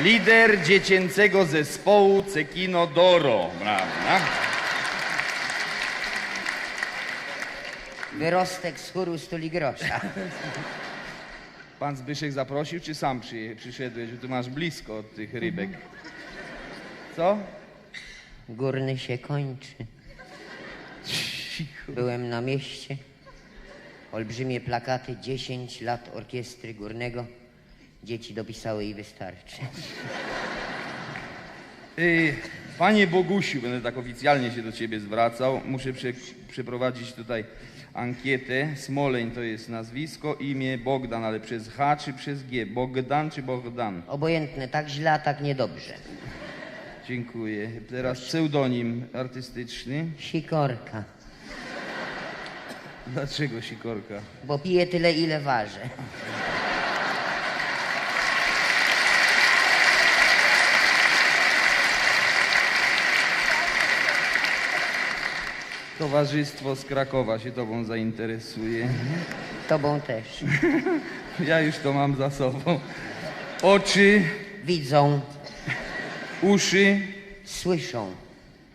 Lider dziecięcego zespołu Cekino Doro, prawda? Wyrostek z chóru stuli grosza. Pan Zbyszek zaprosił, czy sam przyje, przyszedłeś? Bo tu masz blisko od tych rybek. Co? Górny się kończy. Byłem na mieście. Olbrzymie plakaty, 10 lat orkiestry górnego. Dzieci dopisały i wystarczy. Y, Panie Bogusiu, będę tak oficjalnie się do ciebie zwracał. Muszę prze, przeprowadzić tutaj ankietę. Smoleń to jest nazwisko, imię Bogdan, ale przez H czy przez G? Bogdan czy Bogdan? Obojętne, tak źle, a tak niedobrze. Dziękuję. Teraz pseudonim artystyczny. Sikorka, Dlaczego Sikorka? bo piję tyle, ile ważę. Towarzystwo z Krakowa się tobą zainteresuje. Tobą też. Ja już to mam za sobą. Oczy, Widzą, uszy, słyszą,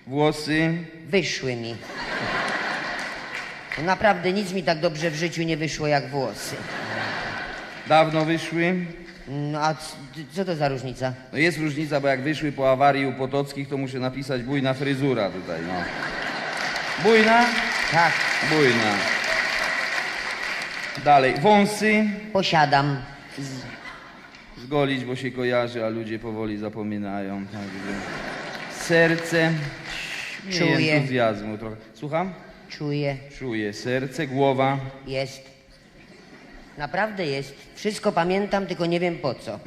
włosy. wyszły mi. Naprawdę nic mi tak dobrze w życiu nie wyszło jak włosy. Dawno wyszły. No a c- co to za różnica? No jest różnica, bo jak wyszły po awarii u Potockich, to muszę napisać bujna fryzura tutaj, no. Bujna? Tak, Bujna. Dalej, wąsy. posiadam. Zgolić, bo się kojarzy, a ludzie powoli zapominają. Także. Serce. Nie Czuję. entuzjazmu trochę. Słucham? Czuję, Czuję. Serce, głowa. jest. Naprawdę jest. Wszystko pamiętam, tylko nie wiem po co.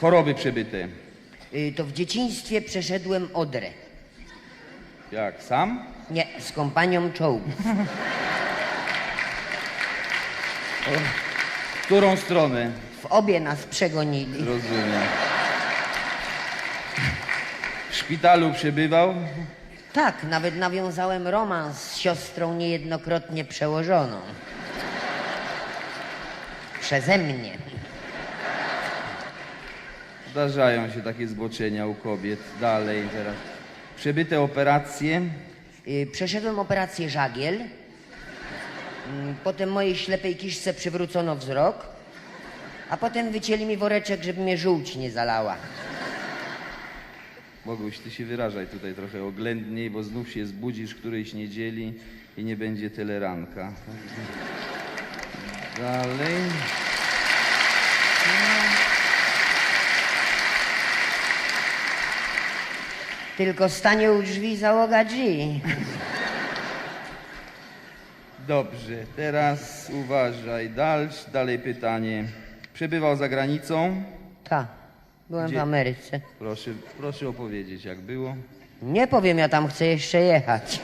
Choroby przebyte. Y, To w dzieciństwie przeszedłem Odrę. Jak? Sam? Nie, z kompanią czołgów. W którą stronę? W obie nas przegonili. Rozumiem. W szpitalu przebywał? Tak, nawet nawiązałem romans z siostrą niejednokrotnie przełożoną. Przeze mnie. Zdarzają się takie zboczenia u kobiet. Dalej teraz. Przebyte operacje. Y, Przeszedłem operację żagiel. Mm, Potem mojej ślepej kiszce przywrócono wzrok. A potem wycięli mi woreczek, żeby mnie żółć nie zalała. Boguś, ty się wyrażaj tutaj trochę oględniej, bo znów się zbudzisz którejś niedzieli i nie będzie tyle ranka. Dalej. Tylko stanie u drzwi załoga G. Dobrze, teraz uważaj. Dalsz, dalej pytanie. Przebywał za granicą? Tak, byłem Gdzie? w Ameryce. Proszę, proszę opowiedzieć, jak było. Nie powiem, ja tam chcę jeszcze jechać.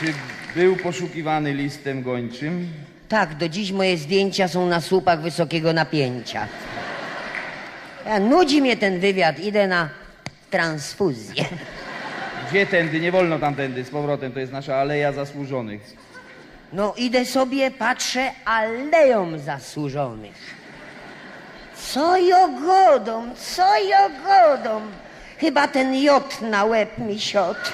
Czy był poszukiwany listem gończym? Tak, do dziś moje zdjęcia są na słupach wysokiego napięcia. Ja, nudzi mnie ten wywiad, idę na transfuzję. Gdzie tędy? Nie wolno tamtędy, z powrotem. To jest nasza aleja zasłużonych. No idę sobie, patrzę, aleją zasłużonych. Co jogodą, co jogodą. Chyba ten jod na łeb mi siot.